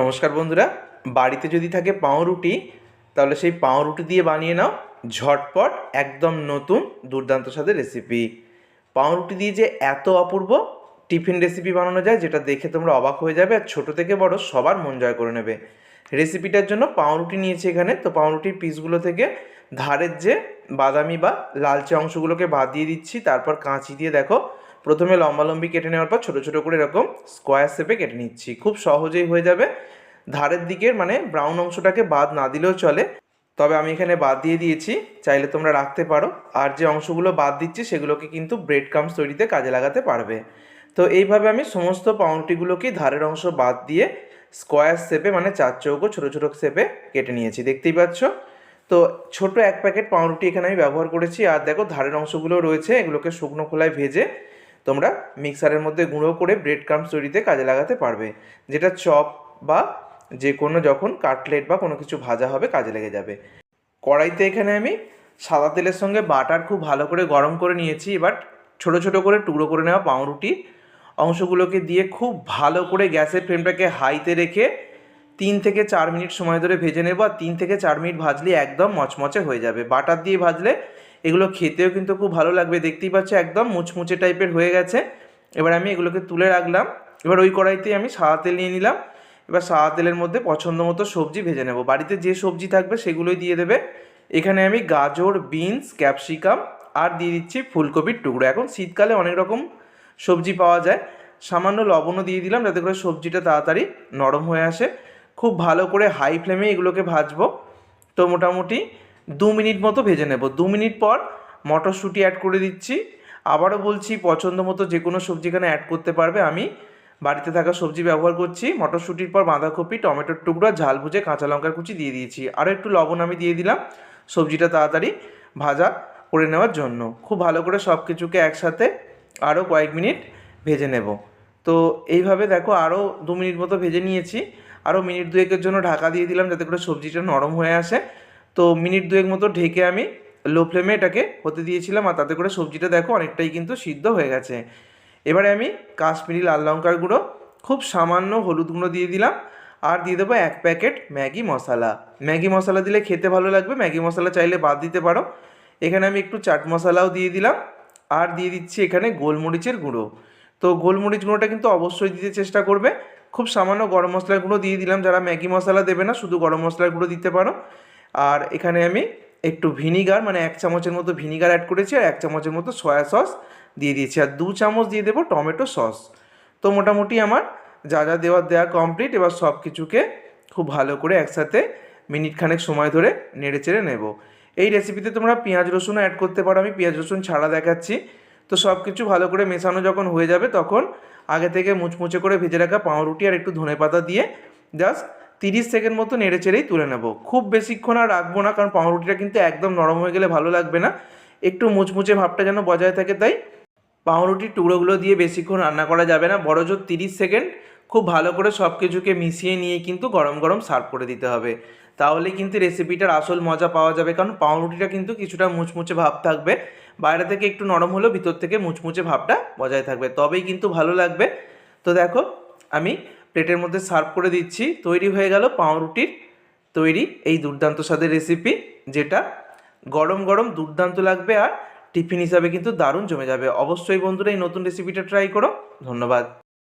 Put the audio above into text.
নমস্কার বন্ধুরা, বাড়িতে যদি থাকে পাউরুটি, তাহলে সেই পাউরুটি দিয়ে বানিয়ে নাও ঝটপট একদম নতুন দুর্দান্ত স্বাদের রেসিপি পাউরুটি দিয়ে যে এত অপূর্ব টিফিন রেসিপি বানানো যায়, যেটা দেখে তোমরা অবাক হয়ে যাবে আর ছোটো থেকে বড় সবার মন জয় করে নেবে। রেসিপিটার জন্য পাউরুটি নিয়েছি এখানে, তো পাউরুটির পিসগুলো থেকে ধারের যে বাদামি বা লালচে অংশগুলোকে বাদ দিয়ে দিচ্ছি, তারপর কাঁচি দিয়ে দেখো প্রথমে লম্বালম্বি কেটে নেওয়ার পর ছোটো ছোটো করে এরকম স্কোয়ার শেপে কেটে নিচ্ছি। খুব সহজেই হয়ে যাবে। ধারের দিকের মানে ব্রাউন অংশটাকে বাদ না দিলেও চলে। তবে আমি এখানে বাদ দিয়ে দিয়েছি। চাইলে তোমরা রাখতে পারো। আর যে অংশগুলো বাদ দিচ্ছি, সেগুলোকে কিন্তু ব্রেড কামস তৈরিতে কাজে লাগাতে পারবে। তো এইভাবে আমি সমস্ত পাউরুটিগুলোকে ধারের অংশ বাদ দিয়ে স্কোয়ার শেপে মানে চার চৌকো ছোটো ছোটো শেপে কেটে নিয়েছি। দেখতেই পাচ্ছ? তো ছোট এক প্যাকেট পাউরুটি এখানে আমি ব্যবহার করেছি। আর দেখো ধারের অংশগুলো রয়েছে। এগুলোকে শুকনো খোলায় ভেজে তোমরা মিক্সারের মধ্যে গুঁড়ো করে ব্রেড ক্রামস তৈরিতে কাজে লাগাতে পারবে। যেটা চপ বা যে কোনো যখন কাটলেট বা কোনো কিছু ভাজা হবে কাজে লেগে যাবে। কড়াইতে এখানে আমি সাদা তেলের সঙ্গে বাটার খুব ভালো করে গরম করে নিয়েছি, এবার ছোট ছোট করে টুকরো করে নেওয়া পাউরুটি। অংশগুলোকে দিয়ে খুব ভালো করে গ্যাসের ফ্লেমটাকে হাইতে রেখে তিন থেকে চার মিনিট সময় ধরে ভেজে নেব, আর তিন থেকে চার মিনিট ভাজলে একদম মচমচে হয়ে যাবে। বাটার দিয়ে ভাজলে এগুলো খেতেও কিন্তু খুব ভালো লাগবে। দেখতেই পাচ্ছ একদম মুচমুচে টাইপের হয়ে গেছে। এবার আমি এগুলোকে তুলে রাখলাম। এবার ওই কড়াইতে আমি সাদা তেল নিয়ে নিলাম। এবার সাদা তেলের মধ্যে পছন্দ মতো সবজি ভেজে নেব। বাড়িতে যে সবজি থাকবে সেগুলোই দিয়ে দেবে। এখানে আমি গাজর, বিনস, ক্যাপসিকাম আর দিয়ে দিচ্ছি ফুলকপির টুকরো। এখন শীতকালে অনেক রকম সবজি পাওয়া যায়। সামান্য লবণও দিয়ে দিলাম যাতে করে সবজিটা তাড়াতাড়ি নরম হয়ে আসে। খুব ভালো করে হাই ফ্লেমে এগুলোকে ভাজবো। তো মোটামুটি দু মিনিট মতো ভেজে নেব। দু মিনিট পর মটরশুঁটি অ্যাড করে দিচ্ছি। আবারও বলছি, পছন্দ মতো যে কোনো সবজি এখানে অ্যাড করতে পারবে। আমি বাড়িতে থাকা সবজি ব্যবহার করছি। মটরশুঁটির পর বাঁধাকপি, টমেটোর টুকরো, ঝাল ভুজে কাঁচা লঙ্কার কুচি দিয়ে দিয়েছি। আরও একটু লবণ আমি দিয়ে দিলাম সবজিটা তাড়াতাড়ি ভাজা করে নেওয়ার জন্য। খুব ভালো করে সব কিছুকে একসাথে আরও কয়েক মিনিট ভেজে নেব। তো এইভাবে দেখো, আরও দু মিনিট মতো ভেজে নিয়েছি। আরও মিনিট দুয়েকের জন্য ঢাকা দিয়ে দিলাম যাতে করে সবজিটা নরম হয়ে আসে। তো মিনিট দুয়েক মতো ঢেকে আমি লো ফ্লেমে এটাকে হতে দিয়েছিলাম আর তাতে করে সবজিটা দেখো অনেকটাই কিন্তু সিদ্ধ হয়ে গেছে। এবারে আমি কাশ্মীরি লাল লঙ্কার গুঁড়ো, খুব সামান্য হলুদ গুঁড়ো দিয়ে দিলাম আর দিয়ে দেবো এক প্যাকেট ম্যাগি মশলা। ম্যাগি মশলা দিলে খেতে ভালো লাগবে, ম্যাগি মশলা চাইলে বাদ দিতে পারো। এখানে আমি একটু চাট মশলাও দিয়ে দিলাম আর দিয়ে দিচ্ছি এখানে গোলমরিচের গুঁড়ো। তো গোলমরিচ গুঁড়োটা কিন্তু অবশ্যই দিতে চেষ্টা করবে। খুব সামান্য গরম মশলার গুঁড়ো দিয়ে দিলাম, যারা ম্যাগি মশলা দেবে না, শুধু গরম মশলার গুঁড়ো দিতে পারো। আর এখানে আমি একটু ভিনিগার মানে এক চামচের মতো ভিনিগার অ্যাড করেছি আর এক চামচের মতো সয়া সস দিয়ে দিয়েছি। আর দু চামচ দিয়ে দেবো টমেটো সস তো মোটামুটি আমার যা যা দেওয়ার দেওয়া কমপ্লিট এবার সব কিছুকে খুব ভালো করে একসাথে মিনিট খানেক সময় ধরে নেড়ে চেড়ে নেব। এই রেসিপিতে তোমরা পেঁয়াজ রসুন অ্যাড করতে পারো। আমি পেঁয়াজ, রসুন ছাড়া দেখাচ্ছি। তো সব কিছু ভালো করে মেশানো যখন হয়ে যাবে তখন আগে থেকে মুচমুচে করে ভেজে রাখা পাউরুটি আর একটু ধনে পাতা দিয়ে জাস্ট তিরিশ সেকেন্ড মতো নেড়ে চেড়েই তুলে নেব। খুব বেশিক্ষণ আর রাখব না, কারণ পাউরুটিটা কিন্তু একদম নরম হয়ে গেলে ভালো লাগবে না। একটু মুচমুচে ভাবটা যেন বজায় থাকে, তাই পাউরুটির টুকরোগুলো দিয়ে বেশিক্ষণ রান্না করা যাবে না। বড় জোর তিরিশ সেকেন্ড খুব ভালো করে সব কিছুকে মিশিয়ে নিয়ে কিন্তু গরম গরম সার্ভ করে দিতে হবে। তাহলে কিন্তু রেসিপিটার আসল মজা পাওয়া যাবে, কারণ পাউরুটিটা কিন্তু কিছুটা মুচমুচে ভাব থাকবে। বাইরে থেকে একটু নরম হলেও ভিতর থেকে মুচমুচে ভাবটা বজায় থাকবে, তবেই কিন্তু ভালো লাগবে। তো দেখো, আমি প্লেটের মধ্যে সার্ভ করে দিচ্ছি। তৈরি হয়ে গেল পাউরুটির তৈরি এই দুর্দান্ত স্বাদের রেসিপি যেটা গরম গরম দুর্দান্ত লাগবে আর টিফিন হিসাবে কিন্তু দারুণ জমে যাবে। অবশ্যই বন্ধুরা এই নতুন রেসিপিটা ট্রাই করো। ধন্যবাদ।